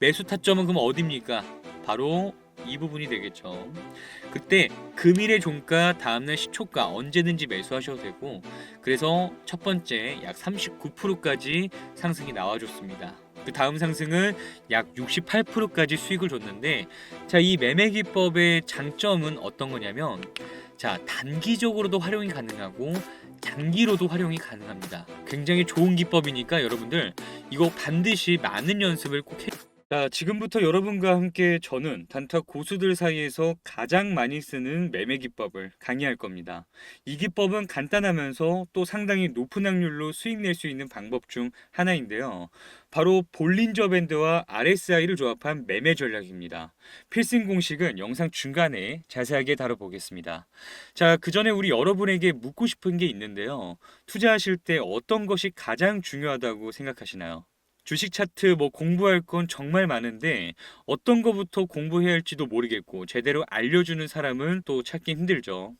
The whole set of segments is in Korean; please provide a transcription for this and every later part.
매수 타점은 그럼 어디입니까? 바로 이 부분이 되겠죠. 그때 금일의 종가, 다음날 시초가 언제든지 매수하셔도 되고 그래서 첫 번째 약 39%까지 상승이 나와줬습니다. 그 다음 상승은 약 68%까지 수익을 줬는데 자 이 매매 기법의 장점은 어떤 거냐면 자 단기적으로도 활용이 가능하고 장기로도 활용이 가능합니다. 굉장히 좋은 기법이니까 여러분들 이거 반드시 많은 연습을 꼭 해. 자, 지금부터 여러분과 함께 저는 단타 고수들 사이에서 가장 많이 쓰는 매매 기법을 강의할 겁니다. 이 기법은 간단하면서 또 상당히 높은 확률로 수익 낼 수 있는 방법 중 하나인데요. 바로 볼린저 밴드와 RSI를 조합한 매매 전략입니다. 필승 공식은 영상 중간에 자세하게 다뤄보겠습니다. 자, 그 전에 우리 여러분에게 묻고 싶은 게 있는데요. 투자하실 때 어떤 것이 가장 중요하다고 생각하시나요? 주식 차트 뭐 공부할 건 정말 많은데 어떤 거부터 공부해야 할지도 모르겠고 제대로 알려주는 사람은 또 찾기 힘들죠.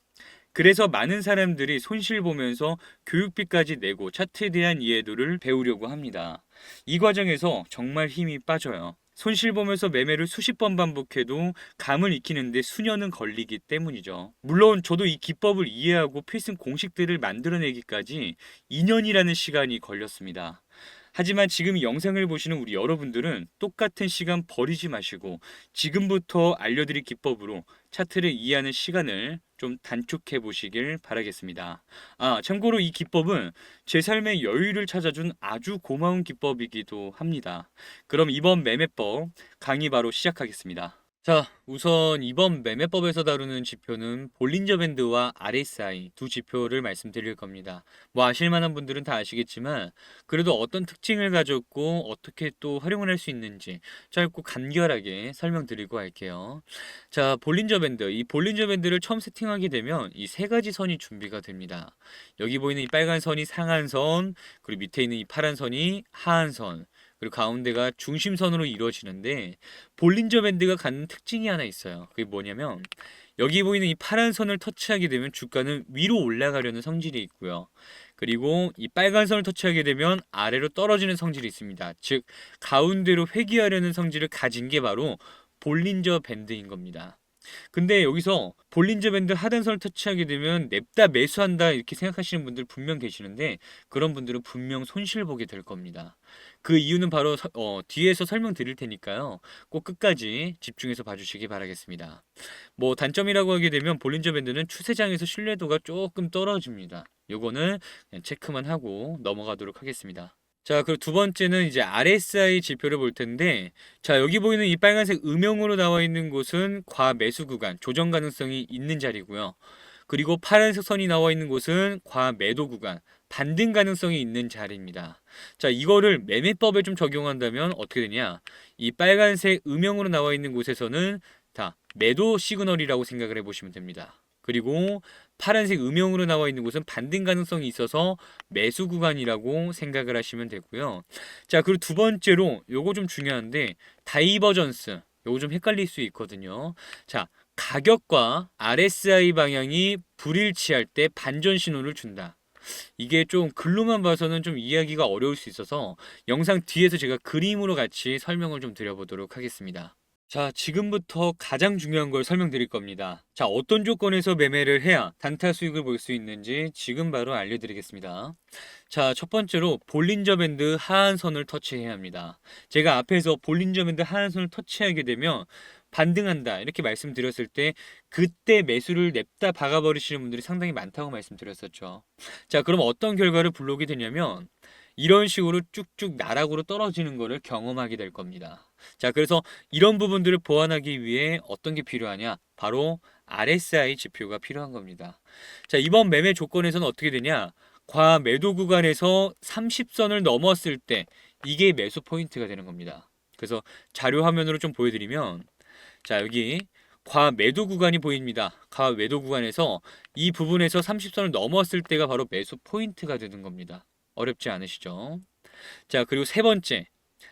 그래서 많은 사람들이 손실 보면서 교육비까지 내고 차트에 대한 이해도를 배우려고 합니다. 이 과정에서 정말 힘이 빠져요. 손실 보면서 매매를 수십 번 반복해도 감을 익히는데 수년은 걸리기 때문이죠. 물론 저도 이 기법을 이해하고 필승 공식들을 만들어내기까지 2년이라는 시간이 걸렸습니다. 하지만 지금 이 영상을 보시는 우리 여러분들은 똑같은 시간 버리지 마시고 지금부터 알려드릴 기법으로 차트를 이해하는 시간을 좀 단축해 보시길 바라겠습니다. 아, 참고로 이 기법은 제 삶의 여유를 찾아준 아주 고마운 기법이기도 합니다. 그럼 이번 매매법 강의 바로 시작하겠습니다. 자, 우선 이번 매매법에서 다루는 지표는 볼린저 밴드와 RSI 두 지표를 말씀드릴 겁니다. 뭐 아실만한 분들은 다 아시겠지만 그래도 어떤 특징을 가졌고 어떻게 또 활용을 할 수 있는지 짧고 간결하게 설명드리고 할게요. 자, 볼린저 밴드. 이 볼린저 밴드를 처음 세팅하게 되면 이 세 가지 선이 준비가 됩니다. 여기 보이는 이 빨간 선이 상한선, 그리고 밑에 있는 이 파란 선이 하한선, 그리고 가운데가 중심선으로 이루어지는데 볼린저 밴드가 갖는 특징이 하나 있어요. 그게 뭐냐면 여기 보이는 이 파란 선을 터치하게 되면 주가는 위로 올라가려는 성질이 있고요. 그리고 이 빨간 선을 터치하게 되면 아래로 떨어지는 성질이 있습니다. 즉 가운데로 회귀하려는 성질을 가진 게 바로 볼린저 밴드인 겁니다. 근데 여기서 볼린저 밴드 하단선을 터치하게 되면 냅다 매수한다 이렇게 생각하시는 분들 분명 계시는데 그런 분들은 분명 손실 보게 될 겁니다. 그 이유는 바로 서- 어, 뒤에서 설명드릴 테니까요. 꼭 끝까지 집중해서 봐주시기 바라겠습니다. 뭐 단점이라고 하게 되면 볼린저 밴드는 추세장에서 신뢰도가 조금 떨어집니다. 요거는 체크만 하고 넘어가도록 하겠습니다. 자, 그리고 두 번째는 이제 RSI 지표를 볼 텐데, 자, 여기 보이는 이 빨간색 음영으로 나와 있는 곳은 과매수 구간, 조정 가능성이 있는 자리고요. 그리고 파란색 선이 나와 있는 곳은 과매도 구간, 반등 가능성이 있는 자리입니다. 자, 이거를 매매법에 좀 적용한다면 어떻게 되냐? 이 빨간색 음영으로 나와 있는 곳에서는 다 매도 시그널이라고 생각을 해보시면 됩니다. 그리고 파란색 음영으로 나와 있는 곳은 반등 가능성이 있어서 매수 구간이라고 생각을 하시면 되고요. 자, 그리고 두 번째로 요거 좀 중요한데 다이버전스 요거 좀 헷갈릴 수 있거든요. 자, 가격과 RSI 방향이 불일치할 때 반전 신호를 준다. 이게 좀 글로만 봐서는 좀 이해하기가 어려울 수 있어서 영상 뒤에서 제가 그림으로 같이 설명을 좀 드려보도록 하겠습니다. 자, 지금부터 가장 중요한 걸 설명드릴 겁니다. 자, 어떤 조건에서 매매를 해야 단타 수익을 볼 수 있는지 지금 바로 알려드리겠습니다. 자, 첫 번째로 볼린저 밴드 하한선을 터치해야 합니다. 제가 앞에서 볼린저 밴드 하한선을 터치하게 되면 반등한다 이렇게 말씀드렸을 때 그때 매수를 냅다 박아버리시는 분들이 상당히 많다고 말씀드렸었죠. 자, 그럼 어떤 결과를 불러오게 되냐면 이런 식으로 쭉쭉 나락으로 떨어지는 거를 경험하게 될 겁니다. 자, 그래서 이런 부분들을 보완하기 위해 어떤 게 필요하냐? 바로 RSI 지표가 필요한 겁니다. 자, 이번 매매 조건에서는 어떻게 되냐? 과 매도 구간에서 30선을 넘었을 때 이게 매수 포인트가 되는 겁니다. 그래서 자료 화면으로 좀 보여드리면 자, 여기 과 매도 구간이 보입니다. 과 매도 구간에서 이 부분에서 30선을 넘었을 때가 바로 매수 포인트가 되는 겁니다. 어렵지 않으시죠? 자, 그리고 세 번째.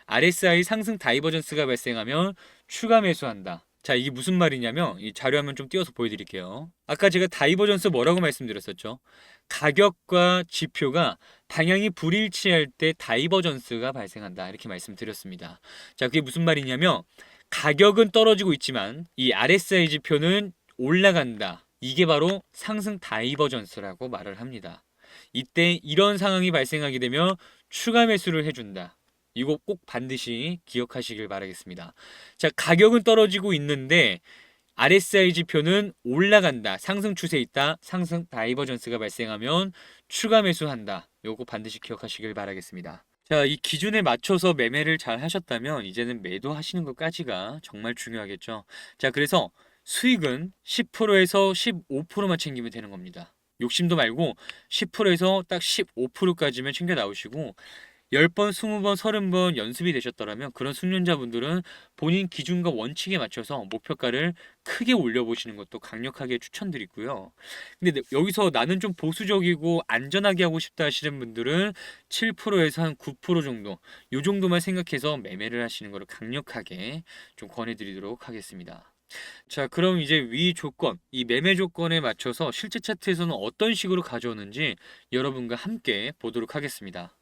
RSI 상승 다이버전스가 발생하면 추가 매수한다. 자, 이게 무슨 말이냐면 이 자료 화면 좀 띄워서 보여 드릴게요. 아까 제가 다이버전스 뭐라고 말씀드렸었죠? 가격과 지표가 방향이 불일치할 때 다이버전스가 발생한다 이렇게 말씀드렸습니다. 자, 그게 무슨 말이냐면 가격은 떨어지고 있지만 이 RSI 지표는 올라간다. 이게 바로 상승 다이버전스라고 말을 합니다. 이때 이런 상황이 발생하게 되면 추가 매수를 해준다. 이거 꼭 반드시 기억하시길 바라겠습니다. 자, 가격은 떨어지고 있는데 RSI 지표는 올라간다. 상승 추세 있다. 상승 다이버전스가 발생하면 추가 매수한다. 요거 반드시 기억하시길 바라겠습니다. 자, 이 기준에 맞춰서 매매를 잘 하셨다면 이제는 매도하시는 것까지가 정말 중요하겠죠. 자, 그래서 수익은 10%에서 15%만 챙기면 되는 겁니다. 욕심도 말고 10%에서 딱 15%까지만 챙겨 나오시고 10번, 20번, 30번 연습이 되셨더라면 그런 숙련자분들은 본인 기준과 원칙에 맞춰서 목표가를 크게 올려보시는 것도 강력하게 추천드리고요. 근데 내- 여기서 나는 좀 보수적이고 안전하게 하고 싶다 하시는 분들은 7%에서 한 9% 정도 요 정도만 생각해서 매매를 하시는 것을 강력하게 좀 권해드리도록 하겠습니다. 자, 그럼 이제 위 조건, 이 매매 조건에 맞춰서 실제 차트에서는 어떤 식으로 가져오는지 여러분과 함께 보도록 하겠습니다.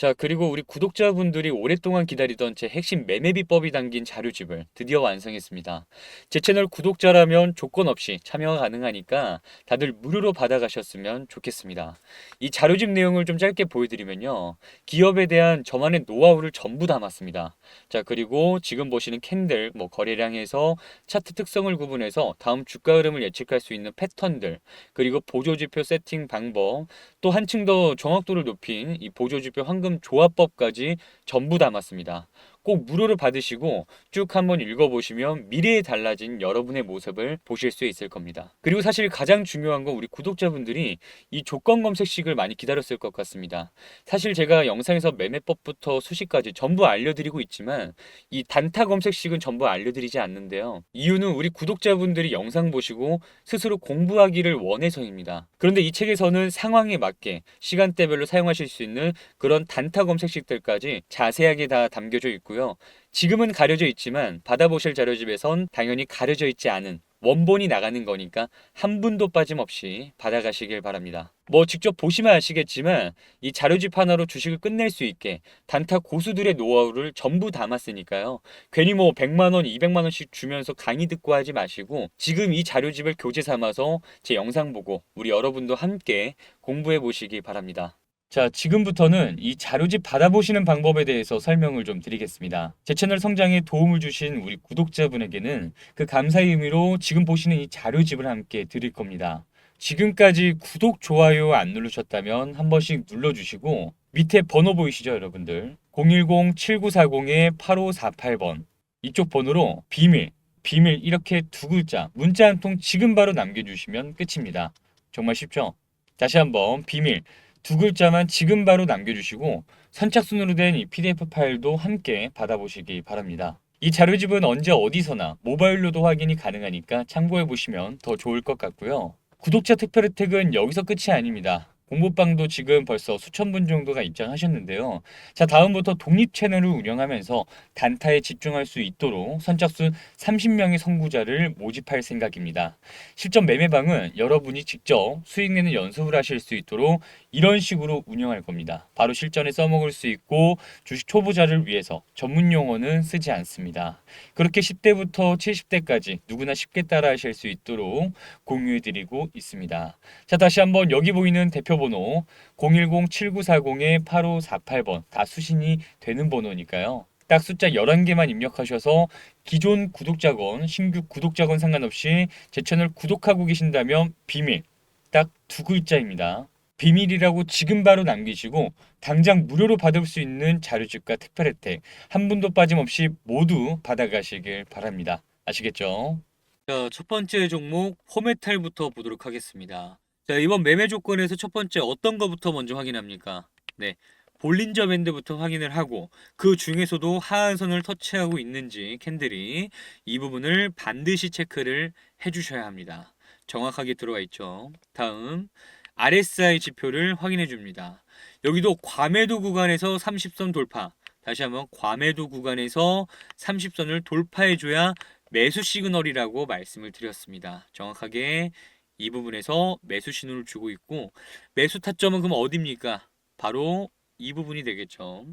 자, 그리고 우리 구독자분들이 오랫동안 기다리던 제 핵심 매매 비법이 담긴 자료집을 드디어 완성했습니다. 제 채널 구독자라면 조건 없이 참여가 가능하니까 다들 무료로 받아가셨으면 좋겠습니다. 이 자료집 내용을 좀 짧게 보여드리면요. 기업에 대한 저만의 노하우를 전부 담았습니다. 자, 그리고 지금 보시는 캔들, 뭐 거래량에서 차트 특성을 구분해서 다음 주가 흐름을 예측할 수 있는 패턴들, 그리고 보조지표 세팅 방법, 또 한층 더 정확도를 높인 이 보조지표 황금 조합법까지 전부 담았습니다. 꼭 무료로 받으시고 쭉 한번 읽어보시면 미래에 달라진 여러분의 모습을 보실 수 있을 겁니다. 그리고 사실 가장 중요한 건 우리 구독자분들이 이 조건 검색식을 많이 기다렸을 것 같습니다. 사실 제가 영상에서 매매법부터 수식까지 전부 알려드리고 있지만 이 단타 검색식은 전부 알려드리지 않는데요. 이유는 우리 구독자분들이 영상 보시고 스스로 공부하기를 원해서입니다. 그런데 이 책에서는 상황에 맞게 시간대별로 사용하실 수 있는 그런 단타 검색식들까지 자세하게 다 담겨져 있고 요. 지금은 가려져 있지만 받아보실 자료집에선 당연히 가려져 있지 않은 원본이 나가는 거니까 한 분도 빠짐없이 받아가시길 바랍니다. 뭐 직접 보시면 아시겠지만 이 자료집 하나로 주식을 끝낼 수 있게 단타 고수들의 노하우를 전부 담았으니까요. 괜히 뭐 100만 원, 200만 원씩 주면서 강의 듣고 하지 마시고 지금 이 자료집을 교재 삼아서 제 영상 보고 우리 여러분도 함께 공부해 보시기 바랍니다. 자, 지금부터는 이 자료집 받아보시는 방법에 대해서 설명을 좀 드리겠습니다. 제 채널 성장에 도움을 주신 우리 구독자분에게는 그 감사의 의미로 지금 보시는 이 자료집을 함께 드릴 겁니다. 지금까지 구독, 좋아요 안 누르셨다면 한 번씩 눌러주시고 밑에 번호 보이시죠, 여러분들? 010-7940-8548번 이쪽 번호로 비밀, 비밀 이렇게 두 글자 문자 한 통 지금 바로 남겨주시면 끝입니다. 정말 쉽죠? 다시 한번 비밀 두 글자만 지금 바로 남겨주시고 선착순으로 된 이 PDF 파일도 함께 받아보시기 바랍니다. 이 자료집은 언제 어디서나 모바일로도 확인이 가능하니까 참고해 보시면 더 좋을 것 같고요. 구독자 특별 혜택은 여기서 끝이 아닙니다. 공부방도 지금 벌써 수천 분 정도가 입장하셨는데요. 자, 다음부터 독립 채널을 운영하면서 단타에 집중할 수 있도록 선착순 30명의 선구자를 모집할 생각입니다. 실전 매매방은 여러분이 직접 수익 내는 연습을 하실 수 있도록 이런 식으로 운영할 겁니다. 바로 실전에 써먹을 수 있고 주식 초보자를 위해서 전문 용어는 쓰지 않습니다. 그렇게 10대부터 70대까지 누구나 쉽게 따라 하실 수 있도록 공유해드리고 있습니다. 자, 다시 한번 여기 보이는 대표 번호 010-7940-8548번 다 수신이 되는 번호니까요. 딱 숫자 11개만 입력하셔서 기존 구독자건, 신규 구독자건 상관없이 제 채널 구독하고 계신다면 비밀 딱 두 글자입니다. 비밀이라고 지금 바로 남기시고 당장 무료로 받을 수 있는 자료집과 특별 혜택 한 분도 빠짐없이 모두 받아가시길 바랍니다. 아시겠죠? 자, 첫 번째 종목 포메탈부터 보도록 하겠습니다. 자, 이번 매매 조건에서 첫 번째 어떤 거부터 먼저 확인합니까? 네. 볼린저 밴드부터 확인을 하고 그 중에서도 하한선을 터치하고 있는지 캔들이 이 부분을 반드시 체크를 해 주셔야 합니다. 정확하게 들어가 있죠. 다음 RSI 지표를 확인해 줍니다. 여기도 과매도 구간에서 30선 돌파. 다시 한번 과매도 구간에서 30선을 돌파해 줘야 매수 시그널이라고 말씀을 드렸습니다. 정확하게 이 부분에서 매수 신호를 주고 있고 매수 타점은 그럼 어디입니까? 바로 이 부분이 되겠죠.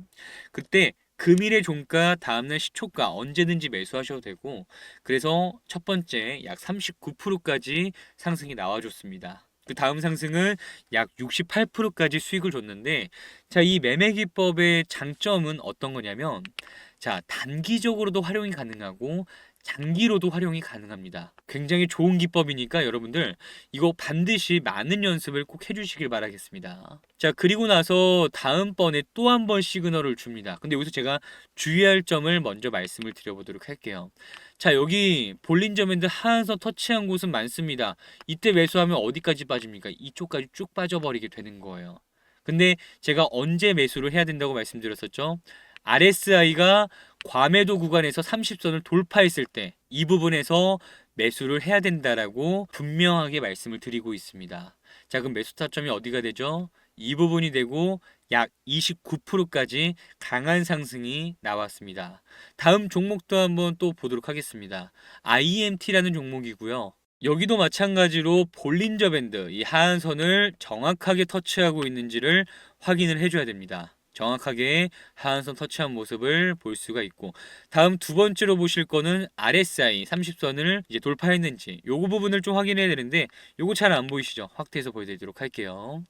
그때 금일의 종가 다음날 시초가 언제든지 매수하셔도 되고 그래서 첫 번째 약 39%까지 상승이 나와줬습니다. 그 다음 상승은 약 68%까지 수익을 줬는데 자 이 매매 기법의 장점은 어떤 거냐면 자 단기적으로도 활용이 가능하고 장기로도 활용이 가능합니다. 굉장히 좋은 기법이니까 여러분들 이거 반드시 많은 연습을 꼭 해주시길 바라겠습니다. 자 그리고 나서 다음번에 또 한 번 시그널을 줍니다. 근데 여기서 제가 주의할 점을 먼저 말씀을 드려보도록 할게요. 자 여기 볼린저밴드 하한선 터치한 곳은 많습니다. 이때 매수하면 어디까지 빠집니까? 이쪽까지 쭉 빠져버리게 되는 거예요. 근데 제가 언제 매수를 해야 된다고 말씀드렸었죠? RSI가 과매도 구간에서 30선을 돌파했을 때 이 부분에서 매수를 해야 된다라고 분명하게 말씀을 드리고 있습니다. 자, 그럼 매수 타점이 어디가 되죠? 이 부분이 되고 약 29%까지 강한 상승이 나왔습니다. 다음 종목도 한번 또 보도록 하겠습니다. IMT라는 종목이고요. 여기도 마찬가지로 볼린저 밴드 이 하한선을 정확하게 터치하고 있는지를 확인을 해줘야 됩니다. 정확하게 하한선 터치한 모습을 볼 수가 있고 다음 두 번째로 보실 거는 RSI 30선을 이제 돌파했는지 요거 부분을 좀 확인해야 되는데 요거 잘 안 보이시죠? 확대해서 보여드리도록 할게요.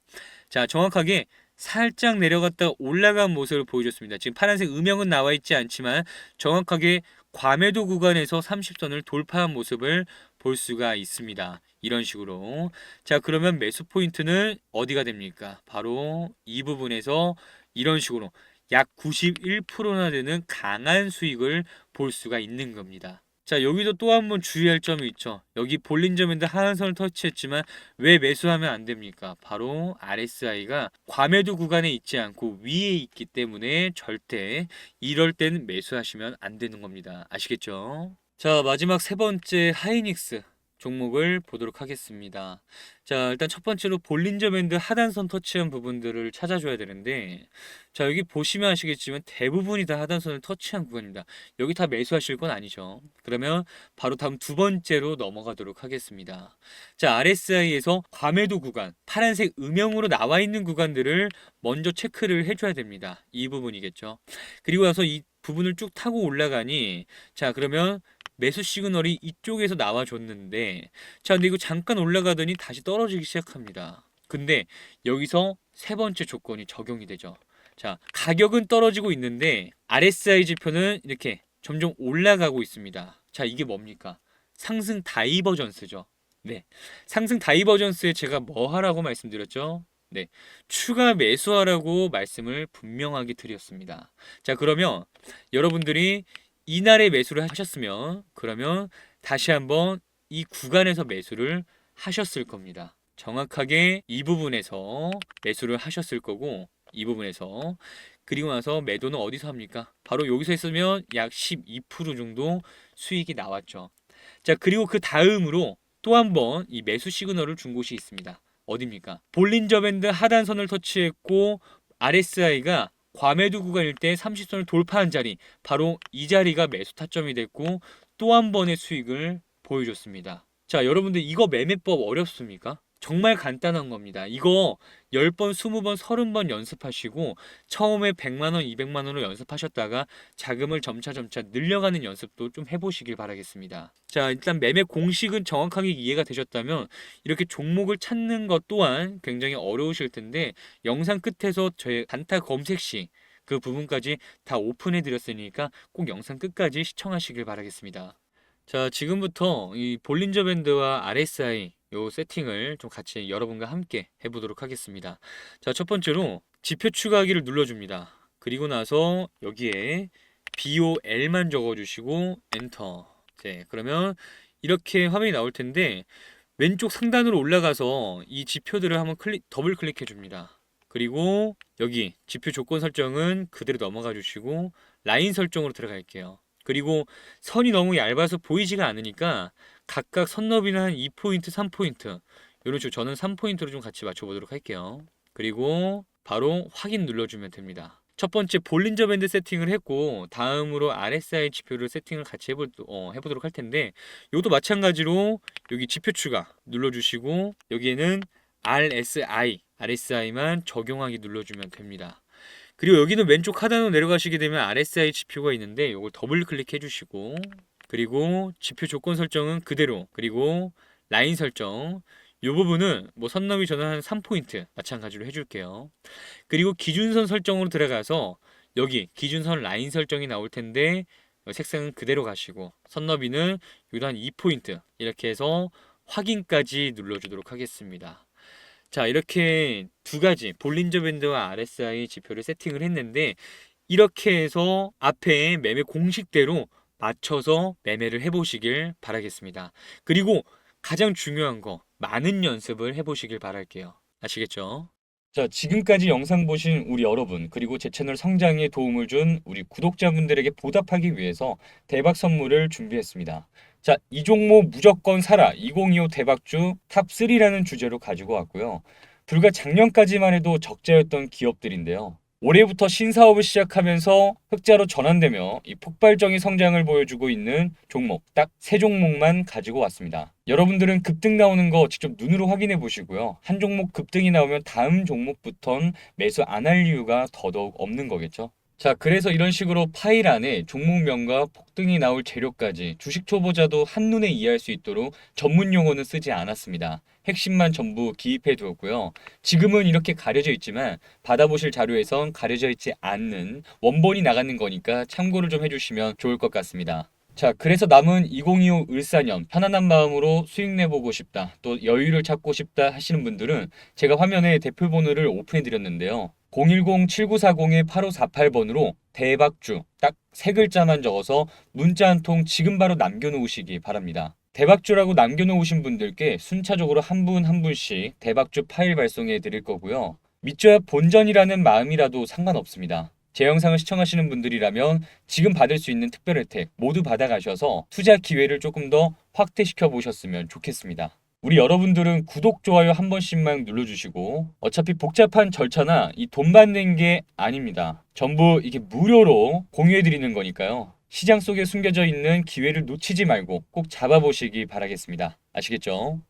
자 정확하게 살짝 내려갔다 올라간 모습을 보여줬습니다. 지금 파란색 음영은 나와 있지 않지만 정확하게 과매도 구간에서 30선을 돌파한 모습을 볼 수가 있습니다. 이런 식으로. 자, 그러면 매수 포인트는 어디가 됩니까? 바로 이 부분에서 이런 식으로 약 91%나 되는 강한 수익을 볼 수가 있는 겁니다. 자, 여기도 또 한 번 주의할 점이 있죠. 여기 볼린저밴드 하한선을 터치했지만 왜 매수하면 안 됩니까? 바로 RSI가 과매도 구간에 있지 않고 위에 있기 때문에 절대 이럴 때는 매수하시면 안 되는 겁니다. 아시겠죠? 자, 마지막 세 번째 하이닉스 종목을 보도록 하겠습니다. 자, 일단 첫 번째로 볼린저 밴드 하단선 터치한 부분들을 찾아줘야 되는데, 자, 여기 보시면 아시겠지만 대부분이 다 하단선을 터치한 구간입니다. 여기 다 매수하실 건 아니죠. 그러면 바로 다음 두 번째로 넘어가도록 하겠습니다. 자, RSI에서 과매도 구간, 파란색 음영으로 나와 있는 구간들을 먼저 체크를 해줘야 됩니다. 이 부분이겠죠. 그리고 나서 이 부분을 쭉 타고 올라가니, 자, 그러면 매수 시그널이 이쪽에서 나와줬는데 자 근데 이거 잠깐 올라가더니 다시 떨어지기 시작합니다. 근데 여기서 세 번째 조건이 적용이 되죠. 자 가격은 떨어지고 있는데 RSI 지표는 이렇게 점점 올라가고 있습니다. 자 이게 뭡니까? 상승 다이버전스죠. 네, 상승 다이버전스에 제가 뭐 하라고 말씀드렸죠? 네, 추가 매수하라고 말씀을 분명하게 드렸습니다. 자, 그러면 여러분들이 이날에 매수를 하셨으면 그러면 다시 한번 이 구간에서 매수를 하셨을 겁니다. 정확하게 이 부분에서 매수를 하셨을 거고 이 부분에서 그리고 나서 매도는 어디서 합니까? 바로 여기서 했으면 약 12% 정도 수익이 나왔죠. 자, 그리고 그 다음으로 또 한 번 이 매수 시그널을 준 곳이 있습니다. 어디입니까? 볼린저 밴드 하단선을 터치했고 RSI가 과매도 구간일 때 30선을 돌파한 자리 바로 이 자리가 매수 타점이 됐고 또 한 번의 수익을 보여줬습니다. 자 여러분들 이거 매매법 어렵습니까? 정말 간단한 겁니다. 이거 10번, 20번, 30번 연습하시고 처음에 100만 원, 200만 원으로 연습하셨다가 자금을 점차 점차 늘려가는 연습도 좀 해보시길 바라겠습니다. 자, 일단 매매 공식은 정확하게 이해가 되셨다면 이렇게 종목을 찾는 것 또한 굉장히 어려우실 텐데 영상 끝에서 저의 단타 검색 시그 부분까지 다 오픈해 드렸으니까 꼭 영상 끝까지 시청하시길 바라겠습니다. 자, 지금부터 이 볼린저 밴드와 RSI 요 세팅을 좀 같이 여러분과 함께 해보도록 하겠습니다. 자, 첫 번째로 지표 추가하기를 눌러줍니다. 그리고 나서 여기에 BOL만 적어주시고 엔터. 네, 그러면 이렇게 화면이 나올 텐데 왼쪽 상단으로 올라가서 이 지표들을 한번 클릭, 더블 클릭해 줍니다. 그리고 여기 지표 조건 설정은 그대로 넘어가 주시고 라인 설정으로 들어갈게요. 그리고 선이 너무 얇아서 보이지가 않으니까 각각 선 너비는 한 2포인트, 3포인트 이런 식으로 저는 3포인트로 좀 같이 맞춰보도록 할게요. 그리고 바로 확인 눌러주면 됩니다. 첫 번째 볼린저 밴드 세팅을 했고 다음으로 RSI 지표를 세팅을 같이 해보, 어, 해보도록 할 텐데 이것도 마찬가지로 여기 지표 추가 눌러주시고 여기에는 RSI, RSI만 적용하기 눌러주면 됩니다. 그리고 여기는 왼쪽 하단으로 내려가시게 되면 RSI 지표가 있는데 이걸 더블 클릭해 주시고 그리고 지표 조건 설정은 그대로 그리고 라인 설정 이 부분은 뭐 선 너비 전환 3포인트 마찬가지로 해줄게요. 그리고 기준선 설정으로 들어가서 여기 기준선 라인 설정이 나올 텐데 색상은 그대로 가시고 선 너비는 여기도 한 2포인트 이렇게 해서 확인까지 눌러주도록 하겠습니다. 자 이렇게 두 가지 볼린저 밴드와 RSI 지표를 세팅을 했는데 이렇게 해서 앞에 매매 공식대로 맞춰서 매매를 해보시길 바라겠습니다. 그리고 가장 중요한 거 많은 연습을 해보시길 바랄게요. 아시겠죠? 자, 지금까지 영상 보신 우리 여러분, 그리고 제 채널 성장에 도움을 준 우리 구독자분들에게 보답하기 위해서 대박 선물을 준비했습니다. 자, 이 종목 무조건 사라 2025 대박주 탑3라는 주제로 가지고 왔고요. 불과 작년까지만 해도 적자였던 기업들인데요. 올해부터 신사업을 시작하면서 흑자로 전환되며 이 폭발적인 성장을 보여주고 있는 종목 딱 세 종목만 가지고 왔습니다. 여러분들은 급등 나오는 거 직접 눈으로 확인해 보시고요. 한 종목 급등이 나오면 다음 종목부턴 매수 안 할 이유가 더더욱 없는 거겠죠. 자, 그래서 이런 식으로 파일 안에 종목명과 폭등이 나올 재료까지 주식 초보자도 한눈에 이해할 수 있도록 전문 용어는 쓰지 않았습니다. 핵심만 전부 기입해 두었고요. 지금은 이렇게 가려져 있지만 받아보실 자료에선 가려져 있지 않는 원본이 나가는 거니까 참고를 좀 해주시면 좋을 것 같습니다. 자, 그래서 남은 2025 을사년 편안한 마음으로 수익 내보고 싶다, 또 여유를 찾고 싶다 하시는 분들은 제가 화면에 대표 번호를 오픈해 드렸는데요. 010-7940-8548번으로 대박주 딱 세 글자만 적어서 문자 한 통 지금 바로 남겨놓으시기 바랍니다. 대박주라고 남겨놓으신 분들께 순차적으로 한분한 분씩 대박주 파일 발송해 드릴 거고요. 믿져야 본전이라는 마음이라도 상관없습니다. 제 영상을 시청하시는 분들이라면 지금 받을 수 있는 특별 혜택 모두 받아가셔서 투자 기회를 조금 더 확대시켜 보셨으면 좋겠습니다. 우리 여러분들은 구독, 좋아요 한 번씩만 눌러주시고 어차피 복잡한 절차나 이 돈 받는 게 아닙니다. 전부 이게 무료로 공유해드리는 거니까요. 시장 속에 숨겨져 있는 기회를 놓치지 말고 꼭 잡아보시기 바라겠습니다. 아시겠죠?